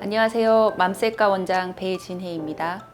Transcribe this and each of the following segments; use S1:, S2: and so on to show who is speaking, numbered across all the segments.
S1: 안녕하세요. 맘셀카 원장 배진혜입니다.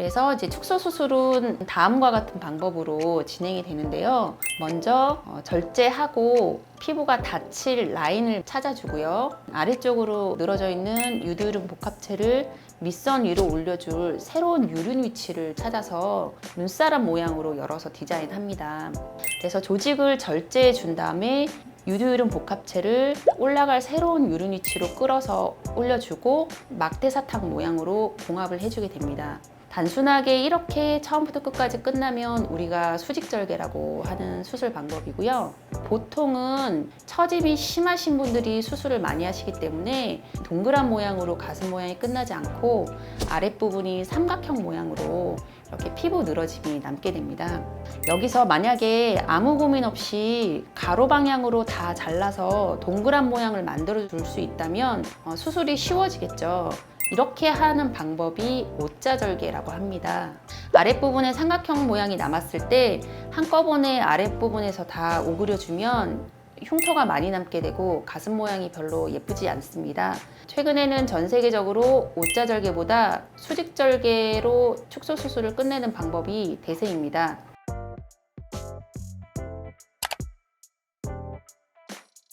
S1: 그래서 이제 축소 수술은 다음과 같은 방법으로 진행이 되는데요. 먼저 어, 절제하고 피부가 닿칠 라인을 찾아주고요. 아래쪽으로 늘어져 있는 유두름 복합체를 밑선 위로 올려줄 새로운 유륜 위치를 찾아서 눈사람 모양으로 열어서 디자인합니다. 그래서 조직을 절제해 준 다음에 유두유름 복합체를 올라갈 새로운 유륜 위치로 끌어서 올려주고 막대사탕 모양으로 봉합을 해주게 됩니다. 단순하게 이렇게 처음부터 끝까지 끝나면 우리가 수직절개라고 하는 수술 방법이고요. 보통은 처짐이 심하신 분들이 수술을 많이 하시기 때문에 동그란 모양으로 가슴 모양이 끝나지 않고 아랫부분이 삼각형 모양으로 이렇게 피부 늘어짐이 남게 됩니다. 여기서 만약에 아무 고민 없이 가로 방향으로 다 잘라서 동그란 모양을 만들어 줄 수 있다면 어, 수술이 쉬워지겠죠. 이렇게 하는 방법이 오자절개라고 합니다. 아랫부분에 삼각형 모양이 남았을 때 한꺼번에 아랫부분에서 다 오그려주면 흉터가 많이 남게 되고 가슴 모양이 별로 예쁘지 않습니다. 최근에는 전 세계적으로 오자절개보다 수직절개로 축소 수술을 끝내는 방법이 대세입니다.